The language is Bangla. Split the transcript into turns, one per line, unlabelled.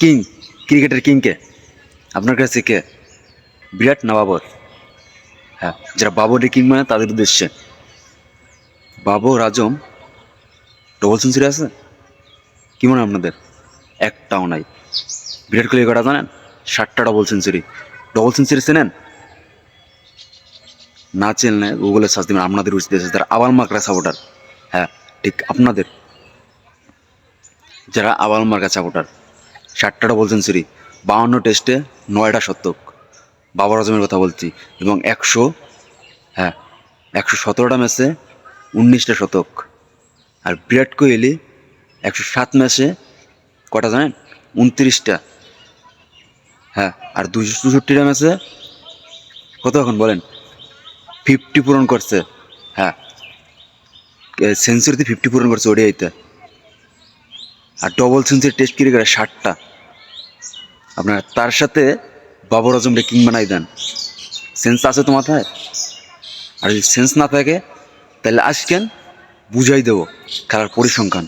কিং, ক্রিকেটের কিংকে। আপনার কাছে কে? বিরাট না বাবর? হ্যাঁ যারা বাবরের কিং মানে তাদের উদ্দেশ্যে। বাবর, আজম ডবল সেঞ্চুরি আছে? কি মনে হয় আপনাদের? একটাও নাই। বিরাট কোহলি কটা জানেন? ষাটটা ডবল সেঞ্চুরি ডবল সেঞ্চুরি চেনেন? না চেনলে গুগলে সার্চ দিবেন, আপনাদের উচিত যারা আবাল মাকড়া সাপোর্টার হ্যাঁ ঠিক আপনাদের। যারা আবাল মার্কা সাপোর্টার ষাটটা ডবল সেঞ্চুরি বাউন্ন টেস্টে নয়টা শতক। বাবর আজমের কথা বলছি, এবং একশো হ্যাঁ একশো সতেরোটা ম্যাচে উনিশটা শতক। আর বিরাট কোহলি একশো সাত ম্যাচে কটা জানেন? উনত্রিশটা। হ্যাঁ আর দুশো চৌষট্টিটা ম্যাচে কত এখন বলেন? ফিফটি পূরণ করছে। হ্যাঁ সেঞ্চুরিতে ফিফটি পূরণ করছে ওডিআইতে। আর ডবল সেঞ্চুরি টেস্ট ক্রিকেটে ষাটটা? আপনার তার সাথে বাবর আজমরে কিং বানাই দেন। সেন্স আছে তো মাথায়? আর যদি সেন্স না থাকে, তাহলে আসকেন বুঝাই দেবো খেলার পরিসংখ্যান।